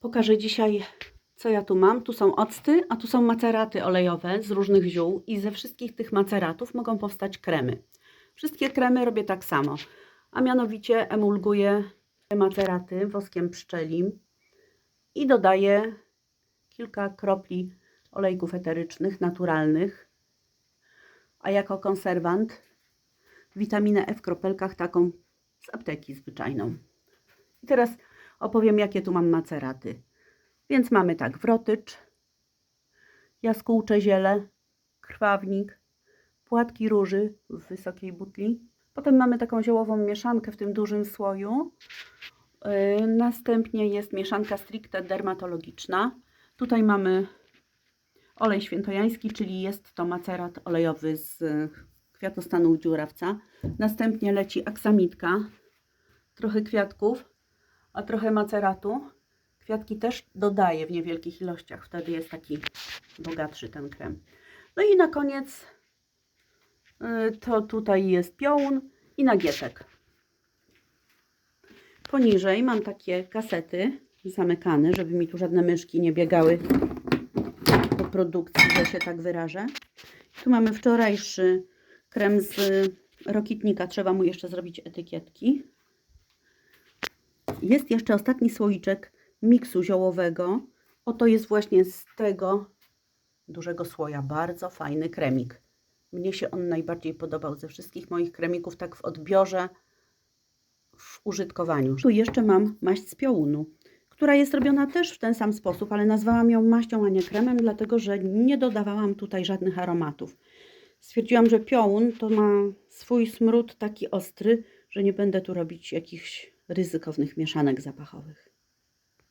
Pokażę dzisiaj, co ja tu mam. Tu są octy, a tu są maceraty olejowe z różnych ziół i ze wszystkich tych maceratów mogą powstać kremy. Wszystkie kremy robię tak samo, a mianowicie emulguję maceraty woskiem pszczelim i dodaję kilka kropli olejków eterycznych, naturalnych, a jako konserwant witaminę E w kropelkach taką z apteki zwyczajną. I teraz opowiem, jakie tu mam maceraty. Więc mamy tak, wrotycz, jaskółcze ziele, krwawnik, płatki róży w wysokiej butli. Potem mamy taką ziołową mieszankę w tym dużym słoju. Yy, następnie jest mieszanka stricte dermatologiczna. Tutaj mamy olej świętojański, czyli jest to macerat olejowy z kwiatostanu dziurawca. Następnie leci aksamitka, trochę kwiatków, a trochę maceratu. Kwiatki też dodaję w niewielkich ilościach, wtedy jest taki bogatszy ten krem. No i na koniec y, to tutaj jest piołun i nagietek. Poniżej mam takie kasety zamykane, żeby mi tu żadne myszki nie biegały po produkcji, że się tak wyrażę. Tu mamy wczorajszy krem z rokitnika. Trzeba mu jeszcze zrobić etykietki. Jest jeszcze ostatni słoiczek miksu ziołowego. Oto jest właśnie z tego dużego słoja. Bardzo fajny kremik. Mnie się on najbardziej podobał ze wszystkich moich kremików, tak w odbiorze, w użytkowaniu. Tu jeszcze mam maść z piołunu, która jest robiona też w ten sam sposób, ale nazwałam ją maścią, a nie kremem, dlatego że nie dodawałam tutaj żadnych aromatów. Stwierdziłam, że piołun to ma swój smród taki ostry, że nie będę tu robić jakichś ryzykownych mieszanek zapachowych.